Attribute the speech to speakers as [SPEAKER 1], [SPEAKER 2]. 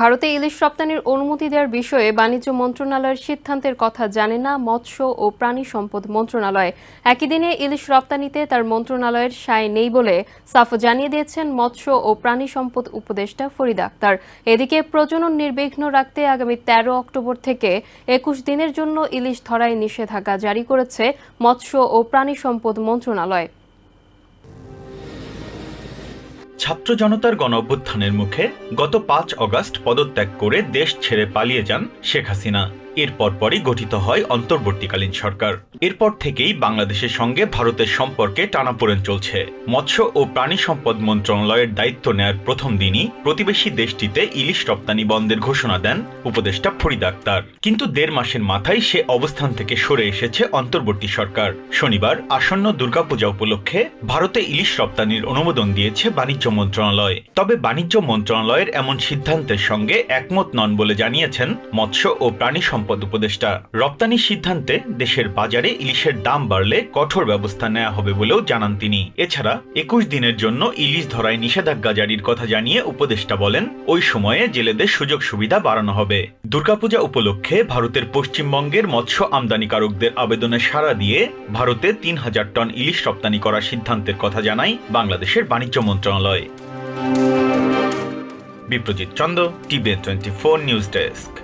[SPEAKER 1] ভারতে ইলিশ রপ্তানির অনুমতি দেওয়ার বিষয়ে বাণিজ্য মন্ত্রণালয়ের সিদ্ধান্তের কথা জানে না মৎস্য ও প্রাণী সম্পদ মন্ত্রণালয়। একই দিনে ইলিশ রপ্তানিতে তার মন্ত্রণালয়ের সায় নেই বলে সাফ জানিয়ে দিয়েছেন মৎস্য ও প্রাণী সম্পদ উপদেষ্টা ফরিদ আক্তার। এদিকে প্রজনন নির্বিঘ্ন রাখতে আগামী তেরো অক্টোবর থেকে একুশ দিনের জন্য ইলিশ ধরায় নিষেধাজ্ঞা জারি করেছে মৎস্য ও প্রাণী সম্পদ মন্ত্রণালয়।
[SPEAKER 2] ছাত্র জনতার গণ অভ্যুত্থানের মুখে গত পাঁচ অগস্ট পদত্যাগ করে দেশ ছেড়ে পালিয়ে যান শেখ হাসিনা। এরপর পরই গঠিত হয় অন্তর্বর্তীকালীন সরকার। এরপর থেকেই বাংলাদেশের সঙ্গে ভারতের সম্পর্কে টানাপোড়েন চলছে। মৎস্য ও প্রাণী সম্পদ মন্ত্রণালয়ের দায়িত্ব নেয়ার প্রথম দিনই প্রতিবেশী দেশটিতে ইলিশ রপ্তানি বন্ধের ঘোষণা দেন উপদেষ্টা ফরিদ আক্তার। কিন্তু দেড় মাসের মাথায় সে অবস্থান থেকে সরে এসেছে অন্তর্বর্তী সরকার। শনিবার আসন্ন দুর্গাপূজা উপলক্ষে ভারতে ইলিশ রপ্তানির অনুমোদন দিয়েছে বাণিজ্য মন্ত্রণালয়। তবে বাণিজ্য মন্ত্রণালয়ের এমন সিদ্ধান্তের সঙ্গে একমত নন বলে জানিয়েছেন মৎস্য ও প্রাণী সম্পদ উপদেষ্টা রপ্তানির সিদ্ধান্তে দেশের বাজারে ইলিশের দাম বাড়লে কঠোর ব্যবস্থা নেওয়া হবে বলেও জানান তিনি। এছাড়া একুশ দিনের জন্য ইলিশ ধরায় নিষেধাজ্ঞা জারির কথা জানিয়ে উপদেষ্টা বলেন, ওই সময়ে জেলেদের সুযোগ সুবিধা বাড়ানো হবে। দুর্গাপূজা উপলক্ষে ভারতের পশ্চিমবঙ্গের মৎস্য আমদানিকারকদের আবেদনে সাড়া দিয়ে ভারতে তিন হাজার টন ইলিশ রপ্তানি করার সিদ্ধান্তের কথা জানায় বাংলাদেশের বাণিজ্য মন্ত্রণালয়। Biprajit Chanda TBN twenty four news desk.